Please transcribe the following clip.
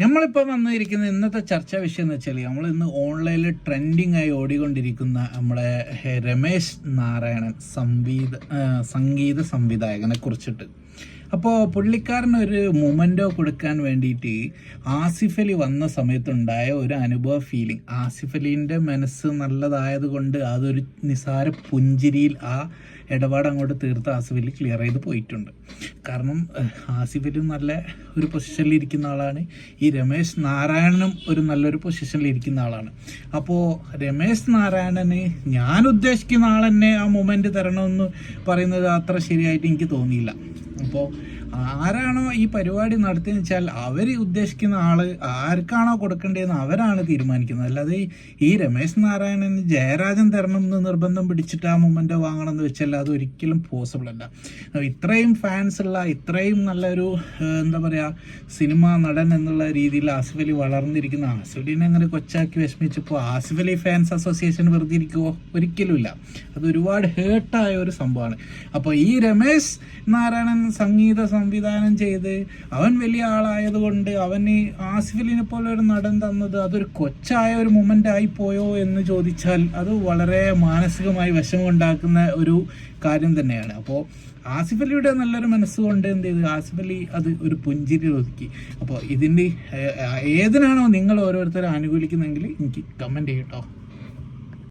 നമ്മളിപ്പോൾ വന്നിരിക്കുന്ന ഇന്നത്തെ ചർച്ചാ വിഷയം എന്ന് വെച്ചാൽ നമ്മൾ ഇന്ന് ഓൺലൈനിൽ ട്രെൻഡിങ് ആയി ഓടിക്കൊണ്ടിരിക്കുന്ന നമ്മളെ രമേശ് നാരായണൻ ആ, സംഗീത സംവിധായകനെ കുറിച്ചിട്ട്. അപ്പോൾ പുള്ളിക്കാരന് ഒരു മൊമെന്റോ കൊടുക്കാൻ വേണ്ടിയിട്ട് ആസിഫ് അലി വന്ന സമയത്തുണ്ടായ ഒരു അനുഭവ ഫീലിംഗ് ആസിഫ് അലീന്റെ മനസ്സ് നല്ലതായത് കൊണ്ട് അതൊരു നിസാര പുഞ്ചിരിയിൽ ആ ഇടപാട് അങ്ങോട്ട് തീർത്ത് ആസിഫ് അലി ക്ലിയർ ചെയ്ത് പോയിട്ടുണ്ട്. കാരണം ആസിഫ് അലി നല്ല ഒരു പൊസിഷനിൽ ഇരിക്കുന്ന ആളാണ്. ഈ രമേശ് നാരായണനും ഒരു നല്ലൊരു പൊസിഷനിൽ ഇരിക്കുന്ന ആളാണ്. അപ്പോൾ രമേശ് നാരായണന് ഞാൻ ഉദ്ദേശിക്കുന്ന ആൾ തന്നെ ആ മൊമെന്റ് തരണമെന്ന് പറയുന്നത് അത്ര ശരിയായിട്ട് എനിക്ക് തോന്നിയില്ല. അപ്പോൾ ആരാണോ ഈ പരിപാടി നടത്തിയെന്ന് വെച്ചാൽ അവർ ഉദ്ദേശിക്കുന്ന ആൾ ആർക്കാണോ കൊടുക്കേണ്ടതെന്ന് അവരാണ് തീരുമാനിക്കുന്നത്. അല്ലാതെ ഈ- രമേശ് നാരായണൻ ജയരാജൻ തരണം എന്ന് നിർബന്ധം പിടിച്ചിട്ട് ആ മൊമെന്റ് വാങ്ങണം എന്ന് വെച്ചാൽ അത് ഒരിക്കലും പോസിബിൾ അല്ല. ഇത്രയും ഫാൻസ് ഉള്ള ഇത്രയും നല്ലൊരു എന്താ പറയുക സിനിമ നടൻ എന്നുള്ള രീതിയിൽ ആസിഫ് അലി വളർന്നിരിക്കുന്ന ആസിഫ് അലിനെ അങ്ങനെ കൊച്ചാക്കി വിഷമിച്ചപ്പോൾ ആസിഫ് അലി ഫാൻസ് അസോസിയേഷൻ വെറുതെ ഇരിക്കുമോ ഒരിക്കലുമില്ല അത് ഒരുപാട് ഹേർട്ടായ ഒരു സംഭവമാണ്. അപ്പോൾ ഈ രമേശ് നാരായണൻ സംഗീത സംവിധാനം ചെയ്ത് അവൻ വലിയ ആളായതുകൊണ്ട് അവന് ആസിഫ് ആസിഫലിനെ പോലെ ഒരു നടൻ തന്നത് അതൊരു കൊച്ചായ ഒരു മൊമെന്റ് ആയി പോയോ എന്ന് ചോദിച്ചാൽ അത് വളരെ മാനസികമായി വിഷമമുണ്ടാക്കുന്ന ഒരു കാര്യം തന്നെയാണ്. അപ്പോൾ ആസിഫ് അലിയുടെ നല്ലൊരു മനസ്സുകൊണ്ട് എന്ത് ചെയ്തു? ആസിഫ് അലി അത് ഒരു പുഞ്ചിരി ഒതുക്കി. അപ്പോൾ ഇതിന്റെ ഏതിനാണോ നിങ്ങൾ ഓരോരുത്തരും അനുകൂലിക്കുന്നതെങ്കിൽ എനിക്ക് കമന്റ് ചെയ്യട്ടോ